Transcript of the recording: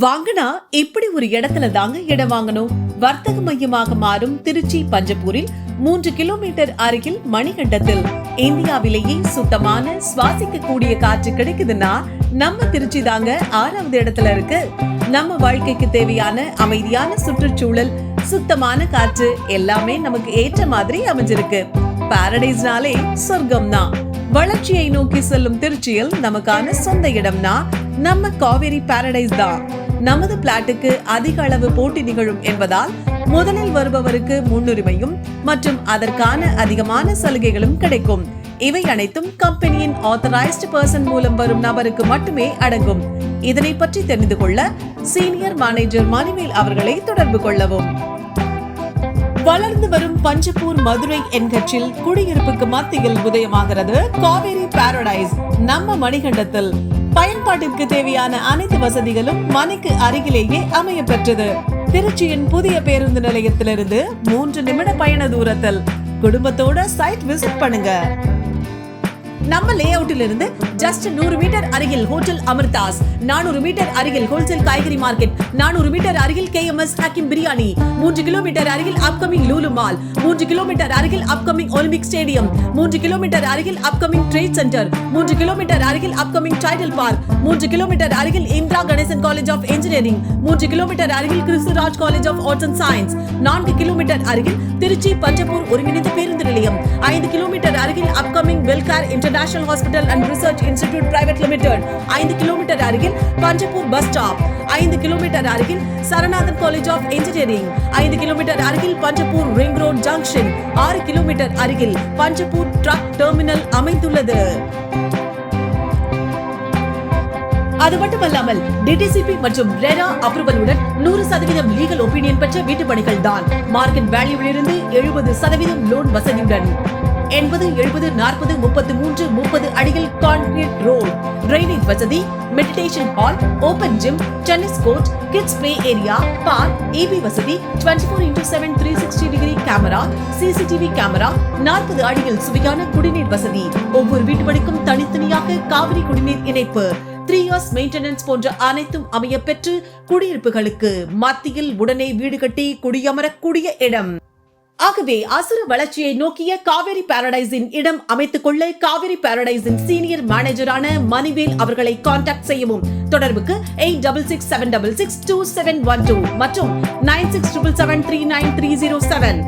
வாங்கினா இப்படி ஒரு இடத்துல தாங்க இடம் வாங்கணும். வர்த்தக மையமாக மாறும் திருச்சி பஞ்சப்பூரில் மூன்று கிலோமீட்டர் அருகில் மணிகண்டத்தில். இந்தியாவிலேயே சுத்தமான சுவாசிக்க கூடிய காற்று கிடைக்குதுன்னா நம்ம திருச்சி தாங்க ஆறாவது இடத்துல இருக்கு. நம்ம வாழ்க்கைக்கு தேவையான அமைதியான சுற்றுச்சூழல் சுத்தமான காற்று எல்லாமே நமக்கு ஏற்ற மாதிரி அமைஞ்சிருக்கு. பாரடைஸ்னாலே சொர்க்கம் தான் வளர்ச்சியை நோக்கி செல்லும் திருச்சியில் நமக்கான சொந்த இடம்னா நம்ம காவேரி பாரடைஸ் தான். நமது பிளாட்டுக்கு அதிக அளவு போட்டி நிகழும் என்பதால் முதலில் வருபவருக்கு முன்னுரிமையும் மற்றும் அதற்கான அதிகமான சலுகைகளும் கிடைக்கும். இவை அனைத்தும் கம்பெனியின் ஆத்தரைஸ்டு பர்சன் மூலம் வரும் நபருக்கு மட்டுமே அடங்கும். இதனை பற்றி தெரிந்து கொள்ள சீனியர் மேனேஜர் மணிவேல் அவர்களை தொடர்பு கொள்ளவும். வளர்ந்து வரும் பஞ்சப்பூர் மதுரை என்கட்சில் குடியிருப்புக்கு மத்தியில் உதயமாகிறது காவேரி பாரடைஸ் நம்ம மணிகண்டத்தில். பயன்பாட்டிற்கு தேவையான அனைத்து வசதிகளும் மனைக்கு அருகிலேயே அமைய பெற்றது திருச்சியின் புதிய பேருந்து நிலையத்திலிருந்து மூன்று நிமிட பயண தூரத்தில் குடும்பத்தோட சைட் விசிட் பண்ணுங்க. நம்ம லே இருந்து ஜஸ்ட் நூறு மீட்டர் அருகில் ஹோட்டல் அமிர்தாஸ் நானூறு மீட்டர் அருகில் ஹோல்சேல் காய்கறி மார்க்கெட் நானூறு மீட்டர் அருகில் K M S Hakkim biryani மூன்று கிலோமீட்டர் அருகில் அப்கமிங் லூலு மால் மூன்று கிலோமீட்டர் அருகில் அப்கமிங் ஒலிம்பிக் ஸ்டேடியம் மூன்று கிலோமீட்டர் அருகில் அப்கமிங் ட்ரேட் சென்டர் மூன்று கிலோமீட்டர் அருகில் அப்கமிங் டைடல் பார்க் மூன்று கிலோமீட்டர் அருகில் Indira Ganesan college of engineering மூன்று கிலோமீட்டர் அருகில் Kristuraj college of arts and science நான்கு கிலோமீட்டர் அருகில் திருச்சி பஞ்சப்பூர் ஒருங்கிணைந்த ஐந்து கிலோமீட்டர் அருகில் upcoming Welcare international hospital and research institute private limited ஐந்து கிலோமீட்டர் அருகில் பஞ்சப்பூர் பஸ் ஸ்டாப் ஐந்து கிலோமீட்டர் அருகில் சரணாதன் காலேஜ் ஆஃப் இன்ஜினியரிங் ஐந்து கிலோமீட்டர் அருகில் பஞ்சப்பூர் ரிங் ரோட் ஜங்ஷன் ஆறு கிலோமீட்டர் அருகில் பஞ்சப்பூர் ட்ரக் டெர்மினல் அமைந்துள்ளது. அது மட்டுமல்லாமல் டிடிசிபி மற்றும் ரெரா அப்ரூவலுடன் நூறு சதவீதம் லீகல் ஒப்பீனியன் பெற்ற வீட்டு பணிகள் தான். மார்க்கெட் வேல்யூவிலிருந்து எழுபது சதவீதம் லோன் வசதியுடன். எண்பது எழுபது நாற்பது முப்பத்து மூன்று முப்பது அடிகள் கான்கிரீட் ரோட் டிரைனேஜ் வசதி meditation hall open gym tennis court kids play area park EB வசதி twenty four into seven three sixty degree camera CCTV camera நாற்பது அடியில் சுவையான குடிநீர் வசதி. ஒவ்வொரு வீட்டுப்படிக்கும் தனித்தனியாக காவிரி குடிநீர் இணைப்பு. த்ரீ இயர்ஸ் மெயின்டெனன்ஸ் போன்ற அனைத்தும் அமைய பெற்று குடியிருப்புகளுக்கு மத்தியில் உடனே வீடு கட்டி குடியமரக்கூடிய இடம். ஆகவே அசுர வளர்ச்சியை நோக்கிய காவேரி பாரடைஸின் இடம் அமைத்துக் கொள்ள காவேரி பாரடைஸின் சீனியர் மேனேஜரான மணிவேல் அவர்களை காண்டாக்ட் செய்யவும். தொடர்புக்கு eight double six seven double six two seven one two மற்றும் nine six triple seven three nine three zero seven